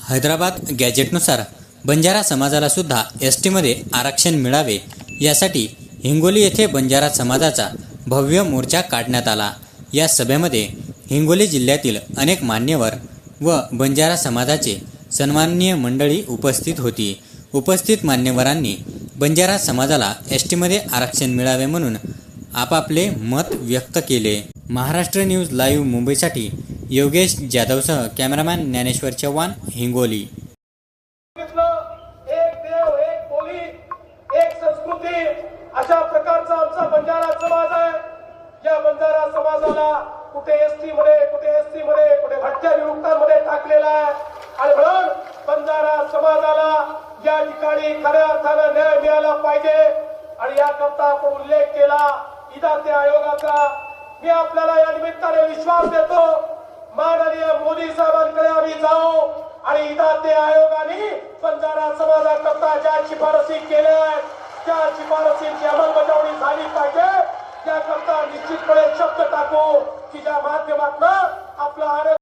हैदराबाद गॅजेटनुसार बंजारा समाजाला सुद्धा एस टीमध्ये आरक्षण मिळावे यासाठी हिंगोली येथे बंजारा समाजाचा भव्य मोर्चा काढण्यात आला. या सभेमध्ये हिंगोली जिल्ह्यातील अनेक मान्यवर व बंजारा समाजाचे सन्माननीय मंडळी उपस्थित होती. उपस्थित मान्यवरांनी बंजारा समाजाला एस टीमध्ये आरक्षण मिळावे म्हणून आपापले मत व्यक्त केले. महाराष्ट्र न्यूज लाईव्ह मुंबईसाठी योगेश जाधवसह कॅमेरामॅन ज्ञानेश्वर चव्हाण हिंगोली. एक देव एक बोली एक संस्कृती अशा प्रकारचा आमचा बंजारा समाज आहे. या बंजारा समाजाला कुठे एसटी मध्ये कुठे एसटी मध्ये कुठे भटक्या विमुक्तांमध्ये टाकलेला आहे. आणि म्हणून बंजारा समाजाला या ठिकाणी खऱ्या अर्थानं न्याय मिळाला पाहिजे. आणि याकरता आपण उल्लेख केला इदाते आयोगाचा. मी आपल्याला या निमित्ताने विश्वास देतो माननीय मोदी साहेबांकडे आम्ही जाऊ आणि इदाते आयोगाने बंजारा समाजाकरता ज्या शिफारसी केल्या आहेत त्या शिफारसींची अंमलबजावणी झाली पाहिजे. त्याकरता निश्चितपणे शब्द टाकू की ज्या माध्यमातून आपलं आरोग्य